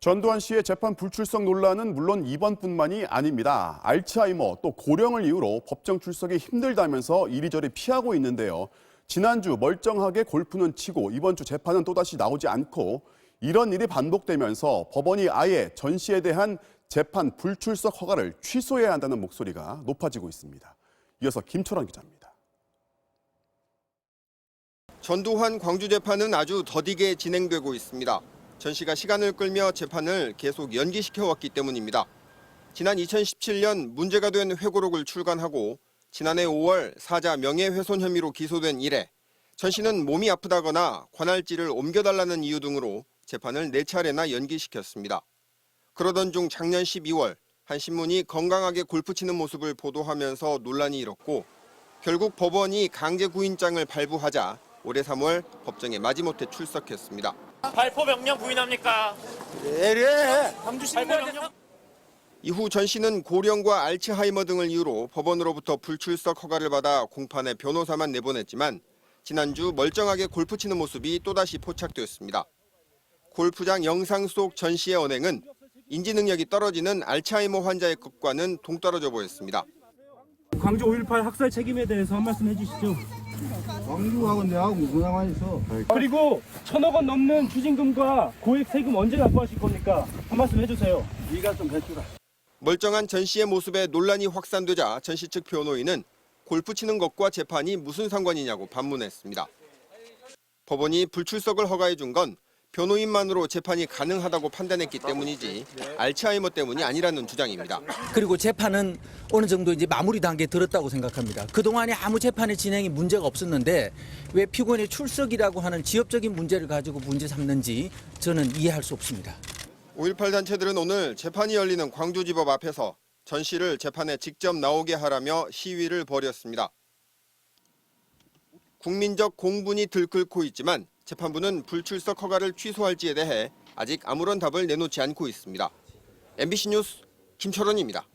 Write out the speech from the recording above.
전두환 씨의 재판 불출석 논란은 물론 이번뿐만이 아닙니다. 알츠하이머 또 고령을 이유로 법정 출석이 힘들다면서 이리저리 피하고 있는데요. 지난주 멀쩡하게 골프는 치고 이번 주 재판은 또다시 나오지 않고 이런 일이 반복되면서 법원이 아예 전 씨에 대한 재판 불출석 허가를 취소해야 한다는 목소리가 높아지고 있습니다. 이어서 김철환 기자입니다. 전두환 광주 재판은 아주 더디게 진행되고 있습니다. 전 씨가 시간을 끌며 재판을 계속 연기시켜 왔기 때문입니다. 지난 2017년 문제가 된 회고록을 출간하고 지난해 5월 사자 명예훼손 혐의로 기소된 이래 전 씨는 몸이 아프다거나 관할지를 옮겨달라는 이유 등으로 재판을 4차례나 연기시켰습니다. 그러던 중 작년 12월 한 신문이 건강하게 골프 치는 모습을 보도하면서 논란이 일었고 결국 법원이 강제 구인장을 발부하자 올해 3월 법정에 마지못해 출석했습니다. 발포 명령 부인합니까? 예래. 발포 명령 이후 전 씨는 고령과 알츠하이머 등을 이유로 법원으로부터 불출석 허가를 받아 공판에 변호사만 내보냈지만 지난주 멀쩡하게 골프 치는 모습이 또다시 포착되었습니다. 골프장 영상 속 전 씨의 언행은 인지 능력이 떨어지는 알츠하이머 환자의 것과는 동떨어져 보였습니다. 광주 5.18 학살 책임에 대해서 한 말씀 해주시죠. 광주하고 내하고 무슨 상관이 있어? 그리고 천억 원 넘는 추징금과 고액 세금 언제 납부하실 겁니까? 한 말씀 해주세요. 네가 좀 해주라. 멀쩡한 전 씨의 모습에 논란이 확산되자 전 씨 측 변호인은 골프 치는 것과 재판이 무슨 상관이냐고 반문했습니다. 법원이 불출석을 허가해 준 건 변호인만으로 재판이 가능하다고 판단했기 때문이지 알츠하이머 때문이 아니라는 주장입니다. 그리고 재판은 어느 정도 이제 마무리 단계에 들었다고 생각합니다. 그동안에 아무 재판의 진행이 문제가 없었는데 왜 피고인의 출석이라고 하는 지엽적인 문제를 가지고 문제 삼는지 저는 이해할 수 없습니다. 5.18 단체들은 오늘 재판이 열리는 광주지법 앞에서 전 씨를 재판에 직접 나오게 하라며 시위를 벌였습니다. 국민적 공분이 들끓고 있지만 재판부는 불출석 허가를 취소할지에 대해 아직 아무런 답을 내놓지 않고 있습니다. MBC 뉴스 김철원입니다.